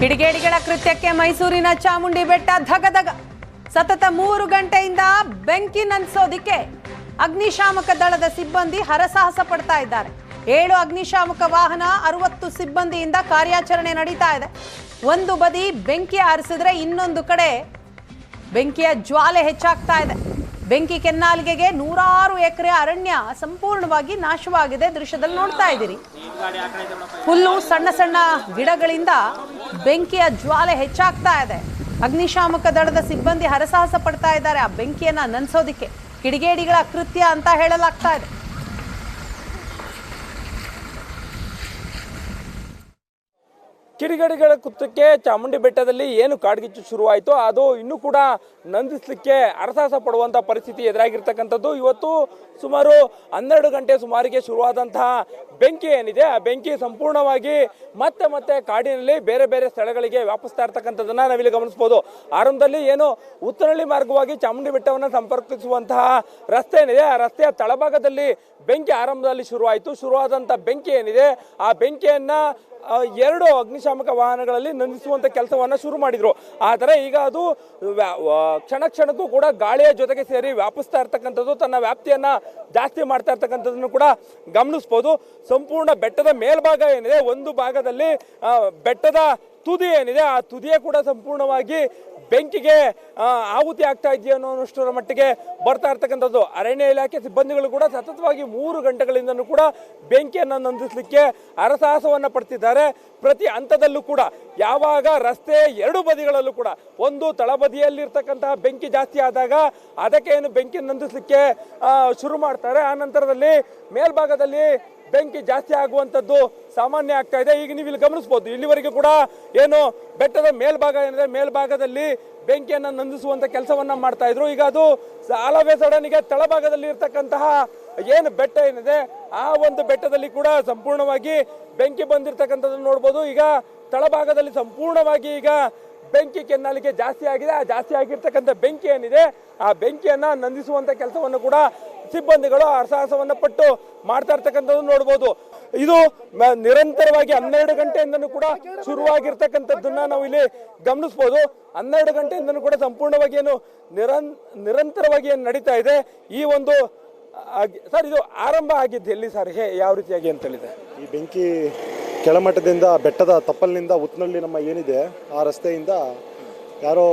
ಕಿಡಿಗೇಡಿಗಳ ಕೃತ್ಯಕ್ಕೆ ಮೈಸೂರಿನ ಚಾಮುಂಡಿ ಬೆಟ್ಟ ಧಗಧಗ. ಸತತ ಮೂರು ಗಂಟೆಯಿಂದ ಬೆಂಕಿ ನಂದಿಸೋದಿಕ್ಕೆ ಅಗ್ನಿಶಾಮಕ ದಳದ ಸಿಬ್ಬಂದಿ ಹರಸಾಹಸ ಪಡ್ತಾ ಇದ್ದಾರೆ. ಏಳು ಅಗ್ನಿಶಾಮಕ ವಾಹನ ಅರವತ್ತು ಸಿಬ್ಬಂದಿಯಿಂದ ಕಾರ್ಯಾಚರಣೆ ನಡೀತಾ ಇದೆ. ಒಂದು ಬದಿ ಬೆಂಕಿ ಆರಿಸಿದ್ರೆ ಇನ್ನೊಂದು ಕಡೆ ಬೆಂಕಿಯ ಜ್ವಾಲೆ ಹೆಚ್ಚಾಗ್ತಾ ಇದೆ. ಬೆಂಕಿ ಕೆನ್ನಾಲಿಗೆಗೆ ನೂರಾರು ಎಕರೆ ಅರಣ್ಯ ಸಂಪೂರ್ಣವಾಗಿ ನಾಶವಾಗಿದೆ. ದೃಶ್ಯದಲ್ಲಿ ನೋಡ್ತಾ ಇದ್ದೀರಿ. ಹುಲ್ಲು ಸಣ್ಣ ಸಣ್ಣ ಗಿಡಗಳಿಂದ ಬೆಂಕಿಯ ಜ್ವಾಲೆ ಹೆಚ್ಚಾಗ್ತಾ ಇದೆ. ಅಗ್ನಿಶಾಮಕ ದಳದ ಸಿಬ್ಬಂದಿ ಹರಸಾಹಸ ಪಡ್ತಾ ಇದ್ದಾರೆ. ಆ ಬೆಂಕಿಯನ್ನ ನನ್ಸೋದಿಕ್ಕೆ. ಕಿಡಿಗೇಡಿಗಳ ಕೃತ್ಯ ಅಂತ ಹೇಳಲಾಗ್ತಾ ಇದೆ. ಕಿಡಿಗಡಿಗಳ ಕುತ್ತಕ್ಕೆ ಚಾಮುಂಡಿ ಬೆಟ್ಟದಲ್ಲಿ ಏನು ಕಾಡ್ಗಿಚ್ಚು ಶುರುವಾಯಿತು ಅದು ಇನ್ನೂ ಕೂಡ ನಂದಿಸಲಿಕ್ಕೆ ಅರಸಾಸ ಪಡುವಂಥ ಪರಿಸ್ಥಿತಿ ಎದುರಾಗಿರ್ತಕ್ಕಂಥದ್ದು. ಇವತ್ತು ಸುಮಾರು ಹನ್ನೆರಡು ಗಂಟೆ ಸುಮಾರಿಗೆ ಶುರುವಾದಂತಹ ಬೆಂಕಿ ಏನಿದೆ, ಆ ಬೆಂಕಿ ಸಂಪೂರ್ಣವಾಗಿ ಮತ್ತೆ ಮತ್ತೆ ಕಾಡಿನಲ್ಲಿ ಬೇರೆ ಬೇರೆ ಸ್ಥಳಗಳಿಗೆ ವ್ಯಾಪಿಸ್ತಾ ಇರ್ತಕ್ಕಂಥದ್ದನ್ನು ನಾವಿಲ್ಲಿ ಗಮನಿಸಬಹುದು ಆರಂಭದಲ್ಲಿ ಏನು ಉತ್ತರಳ್ಳಿ ಮಾರ್ಗವಾಗಿ ಚಾಮುಂಡಿ ಬೆಟ್ಟವನ್ನು ಸಂಪರ್ಕಿಸುವಂತಹ ರಸ್ತೆ ಏನಿದೆ, ಆ ರಸ್ತೆಯ ತಳಭಾಗದಲ್ಲಿ ಬೆಂಕಿ ಆರಂಭದಲ್ಲಿ ಶುರುವಾಯಿತು. ಶುರುವಾದಂಥ ಬೆಂಕಿ ಏನಿದೆ, ಆ ಬೆಂಕಿಯನ್ನ ಎರಡು ಅಗ್ನಿಶಾಮಕ ವಾಹನಗಳಲ್ಲಿ ನಂದಿಸುವಂಥ ಕೆಲಸವನ್ನ ಶುರು ಮಾಡಿದ್ರು. ಆದರೆ ಈಗ ಅದು ಕ್ಷಣ ಕ್ಷಣಕ್ಕೂ ಕೂಡ ಗಾಳಿಯ ಜೊತೆಗೆ ಸೇರಿ ವ್ಯಾಪಿಸ್ತಾ ಇರ್ತಕ್ಕಂಥದ್ದು, ತನ್ನ ವ್ಯಾಪ್ತಿಯನ್ನ ಜಾಸ್ತಿ ಮಾಡ್ತಾ ಇರ್ತಕ್ಕಂಥದ್ದನ್ನು ಕೂಡ ಗಮನಿಸಬಹುದು ಸಂಪೂರ್ಣ ಬೆಟ್ಟದ ಮೇಲ್ಭಾಗ ಏನಿದೆ, ಒಂದು ಭಾಗದಲ್ಲಿ ಬೆಟ್ಟದ ತುದಿ ಏನಿದೆ, ಆ ತುದಿಯೇ ಕೂಡ ಸಂಪೂರ್ಣವಾಗಿ ಬೆಂಕಿಗೆ ಆಹುತಿ ಆಗ್ತಾ ಇದೆಯೋ ಅನ್ನೋಷ್ಟರ ಮಟ್ಟಿಗೆ ಬರ್ತಾ ಇರ್ತಕ್ಕಂಥದ್ದು. ಅರಣ್ಯ ಇಲಾಖೆ ಸಿಬ್ಬಂದಿಗಳು ಕೂಡ ಸತತವಾಗಿ ಮೂರು ಗಂಟೆಗಳಿಂದನೂ ಕೂಡ ಬೆಂಕಿಯನ್ನು ನಂದಿಸಲಿಕ್ಕೆ ಅರಸಾಹಸವನ್ನ ಪಡ್ತಿದ್ದಾರೆ. ಪ್ರತಿ ಹಂತದಲ್ಲೂ ಕೂಡ, ಯಾವಾಗ ರಸ್ತೆ ಎರಡು ಬದಿಗಳಲ್ಲೂ ಕೂಡ, ಒಂದು ತಳಬದಿಯಲ್ಲಿರ್ತಕ್ಕಂತಹ ಬೆಂಕಿ ಜಾಸ್ತಿ ಆದಾಗ ಅದಕ್ಕೆ ಏನು ಬೆಂಕಿ ನಂದಿಸಲಿಕ್ಕೆ ಶುರು ಮಾಡ್ತಾರೆ. ಆ ನಂತರದಲ್ಲಿ ಮೇಲ್ಭಾಗದಲ್ಲಿ ಬೆಂಕಿ ಜಾಸ್ತಿ ಆಗುವಂಥದ್ದು ಸಾಮಾನ್ಯ ಆಗ್ತಾ ಇದೆ. ಈಗ ನೀವು ಇಲ್ಲಿ ಗಮನಿಸಬಹುದು ಇಲ್ಲಿವರೆಗೂ ಕೂಡ ಏನು ಬೆಟ್ಟದ ಮೇಲ್ಭಾಗ ಏನಿದೆ, ಮೇಲ್ಭಾಗದಲ್ಲಿ ಬೆಂಕಿಯನ್ನು ನಂದಿಸುವಂತ ಕೆಲಸವನ್ನ ಮಾಡ್ತಾ ಇದ್ರು. ಈಗ ಅದು ಅಲವೆ ಸಡನಿಗೆ ತಳಭಾಗದಲ್ಲಿ ಇರ್ತಕ್ಕಂತಹ ಏನು ಬೆಟ್ಟ ಏನಿದೆ, ಆ ಒಂದು ಬೆಟ್ಟದಲ್ಲಿ ಕೂಡ ಸಂಪೂರ್ಣವಾಗಿ ಬೆಂಕಿ ಬಂದಿರತಕ್ಕಂಥದ್ದನ್ನು ನೋಡ್ಬೋದು. ಈಗ ತಳಭಾಗದಲ್ಲಿ ಸಂಪೂರ್ಣವಾಗಿ ಈಗ ಬೆಂಕಿ ಕೆನ್ನಾಲಿಗೆ ಜಾಸ್ತಿ ಆಗಿದೆ. ಆ ಜಾಸ್ತಿ ಆಗಿರ್ತಕ್ಕಂಥ ಬೆಂಕಿ ಏನಿದೆ, ಆ ಬೆಂಕಿಯನ್ನು ನಂದಿಸುವಂತ ಕೆಲಸವನ್ನು ಕೂಡ ಸಿಬ್ಬಂದಿಗಳು ಅರಸಾಹಸವನ್ನ ಪಟ್ಟು ಮಾಡ್ತಾ ಇರ್ತಕ್ಕಂಥದ್ದು ನೋಡ್ಬೋದು. ಇದು ನಿರಂತರವಾಗಿ ಹನ್ನೆರಡು ಗಂಟೆಯಿಂದನೂ ಕೂಡ ಶುರುವಾಗಿರ್ತಕ್ಕಂಥದ್ದನ್ನ ನಾವು ಇಲ್ಲಿ ಗಮನಿಸ್ಬೋದು. ಹನ್ನೆರಡು ಗಂಟೆಯಿಂದನೂ ಕೂಡ ಸಂಪೂರ್ಣವಾಗಿ ಏನು ನಿರನ್, ನಿರಂತರವಾಗಿ ಏನು ನಡೀತಾ ಇದೆ. ಈ ಒಂದು ಸರ್ ಇದು ಆರಂಭ ಆಗಿದ್ದು ಎಲ್ಲಿ ಸರ್? ಹೇ, ಯಾವ ರೀತಿಯಾಗಿ ಅಂತ ಹೇಳಿದೆ ಈ ಬೆಂಕಿ ಕೆಳಮಟ್ಟದಿಂದ ಬೆಟ್ಟದ ತಪ್ಪಲಿನಿಂದ ಉತ್ನಳ್ಳಿ ನಮ್ಮ ಏನಿದೆ ಆ ರಸ್ತೆಯಿಂದ ಯಾರೋ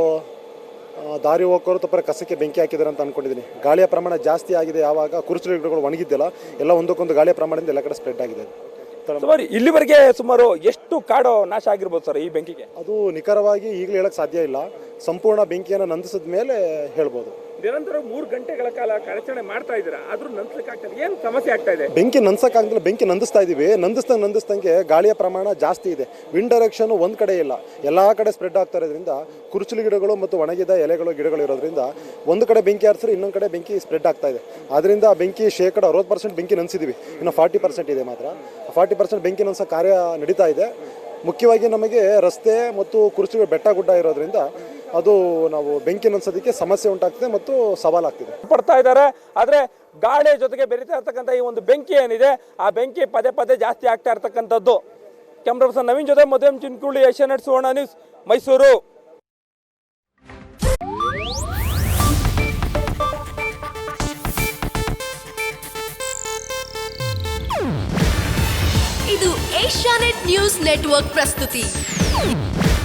ದಾರಿ ಹೋಗೋರು ತಪ್ಪರ ಕಸಕ್ಕೆ ಬೆಂಕಿ ಹಾಕಿದ್ದಾರೆ ಅಂತ ಅನ್ಕೊಂಡಿದ್ದೀನಿ ಗಾಳಿಯ ಪ್ರಮಾಣ ಜಾಸ್ತಿ ಆಗಿದೆ ಯಾವಾಗ ಕುರುಚಲು ಗಿಡಗಳು ಒಣಗಿದ್ದಿಲ್ಲ ಎಲ್ಲ ಒಂದಕ್ಕೊಂದು ಗಾಳಿಯ ಪ್ರಮಾಣದಿಂದ ಎಲ್ಲ ಕಡೆ ಸ್ಪ್ರೆಡ್ ಆಗಿದೆ. ಸುಮಾರು ಇಲ್ಲಿವರೆಗೆ ಸುಮಾರು ಎಷ್ಟು ಕಾಡು ನಾಶ ಆಗಿರ್ಬೋದು ಸರ್ ಈ ಬೆಂಕಿಗೆ? ಅದು ನಿಖರವಾಗಿ ಈಗಲೂ ಹೇಳಕ್ ಸಾಧ್ಯ ಇಲ್ಲ. ಸಂಪೂರ್ಣ ಬೆಂಕಿಯನ್ನು ನಂದಿಸಿದ ಮೇಲೆ ಹೇಳ್ಬೋದು. ನಿರಂತರ ಮೂರು ಗಂಟೆಗಳ ಕಾಲ ಕಾರ್ಯಾಚರಣೆ ಮಾಡ್ತಾ ಇದ್ದೀರಾ? ಆದ್ರೂ ನಂತರಕ್ಕೆ ಆಗ್ತದೆ ಏನು ಸಮಸ್ಯೆ ಆಗ್ತಾ ಇದೆ? ಬೆಂಕಿ ನಂದಿಸಕ್ಕಾಗಲಿಲ್ಲ ಬೆಂಕಿ ನಂದಿಸ್ತಾ ಇದೀವಿ. ನಂದಿಸ್ದಂಗೆ ನಂದಿಸ್ತಂಗೆ ಗಾಳಿಯ ಪ್ರಮಾಣ ಜಾಸ್ತಿ ಇದೆ. ವಿಂಡ್ ಡೈರೆಕ್ಷನ್ ಒಂದು ಕಡೆ ಇಲ್ಲ. ಎಲ್ಲ ಕಡೆ ಸ್ಪ್ರೆಡ್ ಆಗ್ತಾ ಇರೋದ್ರಿಂದ ಕುರುಚಲು ಗಿಡಗಳು ಮತ್ತು ಒಣಗಿದ ಎಲೆಗಳು, ಗಿಡಗಳು ಇರೋದ್ರಿಂದ ಒಂದು ಕಡೆ ಬೆಂಕಿ ಹಾರಿಸಿದ್ರೆ ಇನ್ನೊಂದು ಕಡೆ ಬೆಂಕಿ ಸ್ಪ್ರೆಡ್ ಆಗ್ತಾ ಇದೆ. ಅದರಿಂದ ಬೆಂಕಿ ಶೇಕಡ ಅರವತ್ತು ಪರ್ಸೆಂಟ್ ಬೆಂಕಿ ನನ್ಸಿದೀವಿ ಇನ್ನು ಫಾರ್ಟಿ ಪರ್ಸೆಂಟ್ ಇದೆ ಮಾತ್ರ. ಫಾರ್ಟಿ ಪರ್ಸೆಂಟ್ ಬೆಂಕಿ ನಂದಿಸೋ ಕಾರ್ಯ ನಡೀತಾ ಇದೆ. ಮುಖ್ಯವಾಗಿ ನಮಗೆ ರಸ್ತೆ ಮತ್ತು ಕುರ್ಚಿಗಳು ಬೆಟ್ಟ ಗುಡ್ಡ ಇರೋದ್ರಿಂದ ಅದು ನಾವು ಬೆಂಕಿ ನನ್ಸೋದಕ್ಕೆ ಸಮಸ್ಯೆ ಉಂಟಾಗ್ತದೆ ಮತ್ತು ಸವಾಲಾಗ್ತಿದೆ. ಪಡ್ತಾ ಇದ್ದಾರೆ. ಆದ್ರೆ ಗಾಳಿಯ ಜೊತೆಗೆ ಬೆರೀತಾ ಇರ್ತಕ್ಕಂಥ ಈ ಒಂದು ಬೆಂಕಿ ಏನಿದೆ ಆ ಬೆಂಕಿ ಪದೇ ಪದೇ ಜಾಸ್ತಿ ಆಗ್ತಾ ಇರ್ತಕ್ಕಂಥದ್ದು. ಕ್ಯಾಮ್ರಾ ಪರ್ಸನ್ ನವೀನ್ ಜೊತೆ ಮದುವೆ ಚಿನ್ಕುಳ್ಳಿ ಏಷ್ಯಾನೆಟ್ ಸುವರ್ಣ ನ್ಯೂಸ್ ಮೈಸೂರು. ಇದು ಏಷ್ಯಾನೆಟ್ ನ್ಯೂಸ್ ನೆಟ್ವರ್ಕ್ ಪ್ರಸ್ತುತಿ.